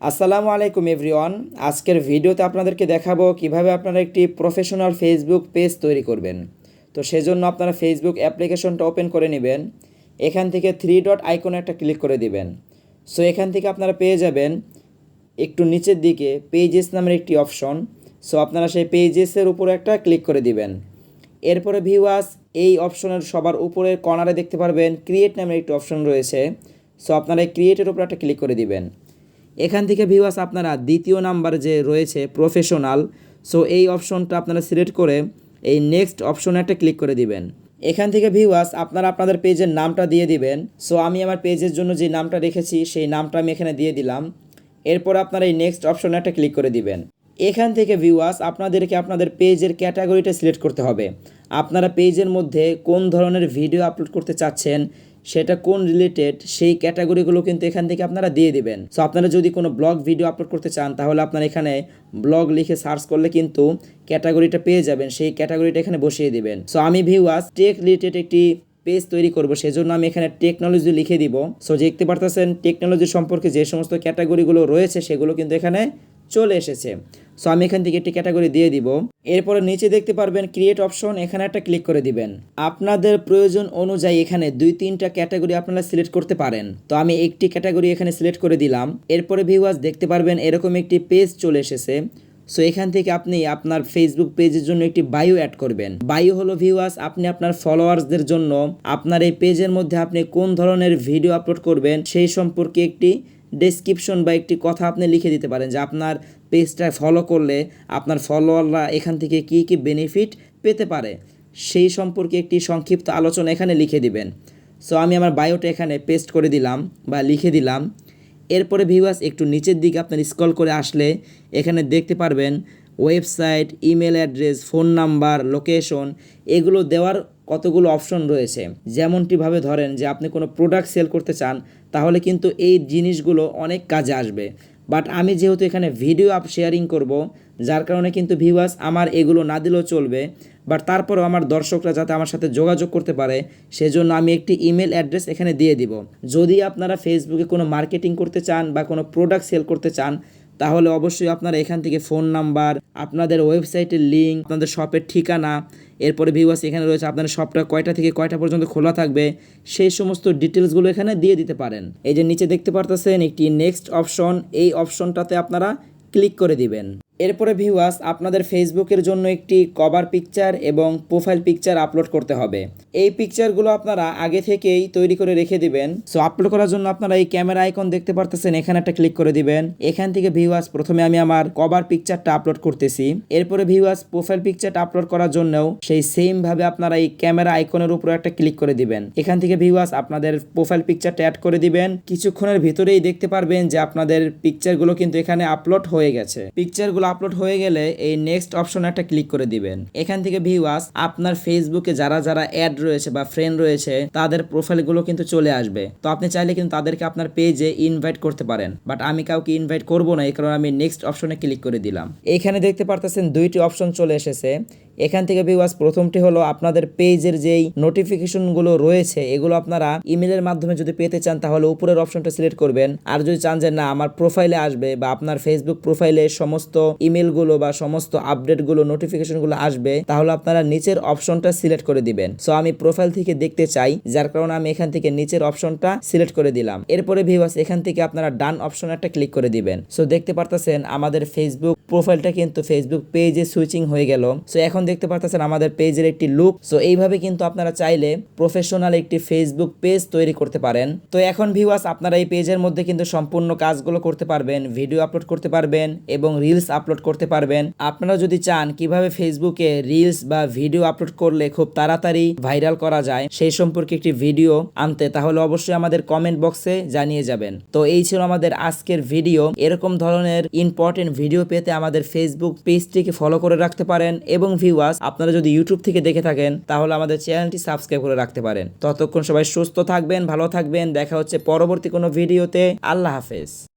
আসসালামু আলাইকুম এভরিওয়ান। আজকের ভিডিওতে আপনাদেরকে দেখাবো কীভাবে আপনারা একটি প্রফেশনাল ফেসবুক পেজ তৈরি করবেন। তো সেজন্য আপনারা ফেসবুক অ্যাপ্লিকেশনটা ওপেন করে নেবেন। এখান থেকে থ্রি ডট আইকনে একটা ক্লিক করে দিবেন। সো এখান থেকে আপনারা পেয়ে যাবেন একটু নিচের দিকে পেজেস নামের একটি অপশন। সো আপনারা সেই পেজেসের উপরে একটা ক্লিক করে দিবেন। এরপরে ভিউয়াস এই অপশনের সবার উপরের কর্নারে দেখতে পারবেন ক্রিয়েট নামের একটি অপশন রয়েছে। সো আপনারা এই ক্রিয়েটের উপর একটা ক্লিক করে দিবেন। এখান থেকে ভিউয়াস আপনারা দ্বিতীয় নাম্বার যে রয়েছে প্রফেশনাল সো এই অপশনটা আপনারা সিলেক্ট করে এই নেক্সট অপশনে একটা ক্লিক করে দিবেন। এখান থেকে ভিউয়াস আপনারা আপনাদের পেজের নামটা দিয়ে দিবেন। সো আমি আমার পেজের জন্য যে নামটা রেখেছি, সেই নামটা আমি এখানে দিয়ে দিলাম। এরপর আপনারা এই নেক্সট অপশনে একটা ক্লিক করে দিবেন। এখান থেকে ভিউয়ার্স আপনাদেরকে আপনাদের পেজের ক্যাটাগরিটা সিলেক্ট করতে হবে। আপনারা পেজের মধ্যে কোন ধরনের ভিডিও আপলোড করতে চাচ্ছেন সেটা কোন রিলেটেড সেই ক্যাটাগরিগুলো কিন্তু এখান থেকে আপনারা দিয়ে দিবেন। সো আপনারা যদি কোনো ব্লগ ভিডিও আপলোড করতে চান, তাহলে আপনারা এখানে ব্লগ লিখে সার্চ করলে কিন্তু ক্যাটাগরিটা পেয়ে যাবেন, সেই ক্যাটাগরিটা এখানে বসিয়ে দিবেন। সো আমি ভিউয়ার্স টেক রিলেটেড একটি পেজ তৈরি করব, সেজন্য আমি এখানে টেকনোলজি লিখে দিব। সো দেখতে পারতেছেন টেকনোলজি সম্পর্কে যে সমস্ত ক্যাটাগরিগুলো রয়েছে, সেগুলো কিন্তু এখানে চলে এসেছে। সো আমি এখান থেকে একটি ক্যাটাগরি দিয়ে দিব। এরপরে নিচে দেখতে পারবেন ক্রিয়েট অপশন এখানে একটা ক্লিক করে দিবেন। আপনাদের প্রয়োজন অনুযায়ী এখানে দুই, তিনটা ক্যাটাগরি আপনারা সিলেক্ট করতে পারেন। তো আমি একটি ক্যাটাগরি এখানে সিলেক্ট করে দিলাম। এরপরে ভিউয়ার্স দেখতে পারবেন এরকম একটি পেজ চলে এসেছে। সো এখান থেকে আপনি আপনার ফেসবুক পেজের জন্য একটি বায়ো অ্যাড করবেন। বায়ো হলো ভিউয়ার্স আপনি আপনার ফলোয়ার্সদের জন্য আপনার এই পেজের মধ্যে আপনি কোন ধরনের ভিডিও আপলোড করবেন সেই সম্পর্কে একটি ডেসক্রিপশন বা একটি কথা আপনি লিখে দিতে পারেন যে আপনার পেজটা ফলো করলে আপনার ফলোয়াররা এখান থেকে কি কি বেনিফিট পেতে পারে। সেই সম্পর্কে একটি সংক্ষিপ্ত আলোচনা এখানে লিখে দিবেন। সো আমি আমার বায়োটা এখানে পেস্ট করে দিলাম বা লিখে দিলাম। এরপরে ভিউয়ার্স একটু নিচের দিকে আপনার স্ক্রল করে আসলে এখানে দেখতে পারবেন website email address phone number location এগুলো দেওয়ার কতগুলো অপশন রয়েছে। যেমনটিভাবে ধরেন যে আপনি কোনো প্রোডাক্ট সেল করতে চান, তাহলে কিন্তু এই জিনিসগুলো অনেক কাজে আসবে। বাট আমি যেহেতু এখানে ভিডিও আপ শেয়ারিং করব, যার কারণে কিন্তু ভিউয়ার্স আমার এগুলো না দিলেও চলবে বাট তারপরেও আমার দর্শকরা যাতে আমার সাথে যোগাযোগ করতে পারে, সেজন্য আমি একটি ইমেল অ্যাড্রেস এখানে দিয়ে দিব। যদি আপনারা ফেসবুকে কোনো মার্কেটিং করতে চান বা কোনো প্রোডাক্ট সেল করতে চান তাহলে অবশ্যই আপনারা এখান থেকে ফোন নাম্বার, আপনাদের ওয়েবসাইটের লিঙ্ক আপনাদের শপের ঠিকানা, এরপরে ভিউয়ার্স এখানে রয়েছে, আপনাদের শপটা কয়টা থেকে কয়টা পর্যন্ত খোলা থাকবে, সেই সমস্ত ডিটেলসগুলো এখানে দিয়ে দিতে পারেন। এই যে নিচে দেখতে পারতেছেন একটি নেক্সট অপশন এই অপশনটাতে আপনারা ক্লিক করে দিবেন। এরপরে ভিউয়ার্স আপনাদের ফেসবুকের জন্য একটি কভার পিকচার এবং প্রোফাইল পিকচার আপলোড করতে হবে। এই পিকচারগুলো আপনারা আগে থেকেই তৈরি করে রেখে দিবেন। সো আপলোড করার জন্য আপনারা এই ক্যামেরা আইকন দেখতে পারতেছেন, এখানে একটা ক্লিক করে দিবেন। এখান থেকে ভিউয়ার্স প্রথমে আমি আমার কভার পিকচারটা আপলোড করতেছি। এরপরে ভিউয়ার্স প্রোফাইল পিকচারটা আপলোড করার জন্যও সেই সেম ভাবে আপনারা এই ক্যামেরা আইকনের উপরে একটা ক্লিক করে দিবেন। এখান থেকে ভিউয়ার্স আপনাদের প্রোফাইল পিকচারটা অ্যাড করে দিবেন। কিছুক্ষণের ভিতরেই দেখতে পারবেন যে আপনাদের পিকচারগুলো কিন্তু এখানে আপলোড হয়ে গেছে। পিকচারগুলো আপলোড হয়ে গেলে এই নেক্সট অপশনে একটা ক্লিক করে দিবেন। এখান থেকে ভিউয়ার্স আপনার ফেসবুকে যারা যারা অ্যাড রয়েছে বা ফ্রেন্ড রয়েছে, তাদের প্রোফাইলগুলো কিন্তু চলে আসবে। তো আপনি চাইলে কিন্তু তাদেরকে আপনার পেজে ইনভাইট করতে পারেন। বাট আমি কাউকে ইনভাইট করব না, এই কারণে আমি নেক্সট অপশনে ক্লিক করে দিলাম। এখানে দেখতে পারতেছেন দুইটি অপশন চলে এসেছে। এখান থেকে ভিউয়ার্স প্রথমটি হলো আপনাদের পেজের যেই নোটিফিকেশনগুলো রয়েছে, এগুলো আপনারা ইমেলের মাধ্যমে যদি পেতে চান, তাহলে উপরের অপশনটা সিলেক্ট করবেন। আর যদি চান যে না, আমার প্রোফাইলে আসবে বা আপনার ফেসবুক প্রোফাইলে সমস্ত ইমেলগুলো বা সমস্ত আপডেটগুলো নোটিফিকেশনগুলো আসবে, তাহলে আপনারা নিচের অপশনটা সিলেক্ট করে দিবেন। সো আমি প্রোফাইল থেকে দেখতে চাই, যার কারণে আমি এখান থেকে নিচের অপশনটা সিলেক্ট করে দিলাম। এরপরে ভিউয়ার্স এখান থেকে আপনারা ডান অপশন একটা ক্লিক করে দিবেন। সো দেখতে পারতেছেন, আমাদের ফেসবুক প্রোফাইলটা কিন্তু ফেসবুক পেজে সুইচিং হয়ে গেল। সো এখন দেখতে পারতেছেন আমাদের পেজের একটি লুক সো এইভাবে কিন্তু আপনারা চাইলে প্রফেশনাল একটি ফেসবুক পেজ তৈরি করতে পারেন। তো এখন ভিউয়ার্স আপনারা এই পেজের মধ্যে কিন্তু সম্পূর্ণ কাজগুলো করতে পারবেন ভিডিও আপলোড করতে পারবেন এবং রিলস আপলোড করতে পারবেন। আপনারা যদি চান কীভাবে ফেসবুকে রিলস বা ভিডিও আপলোড করলে খুব তাড়াতাড়ি ভাইরাল করা যায়, সেই সম্পর্কে একটি ভিডিও আনতে, তাহলে অবশ্যই আমাদের কমেন্ট বক্সে জানিয়ে যাবেন। তো এই ছিল আমাদের আজকের ভিডিও এরকম ধরনের ইম্পর্টেন্ট ভিডিও পেতে আমাদের ফেসবুক পেজটিকে ফলো করে রাখতে পারেন এবং ভিউয়ার্স আপনারা যদি ইউটিউব থেকে দেখে থাকেন, তাহলে আমাদের চ্যানেলটি সাবস্ক্রাইব করে রাখতে পারেন। ততক্ষণ সবাই সুস্থ থাকবেন, ভালো থাকবেন, দেখা হচ্ছে পরবর্তী কোনো ভিডিওতে আল্লাহ হাফেজ।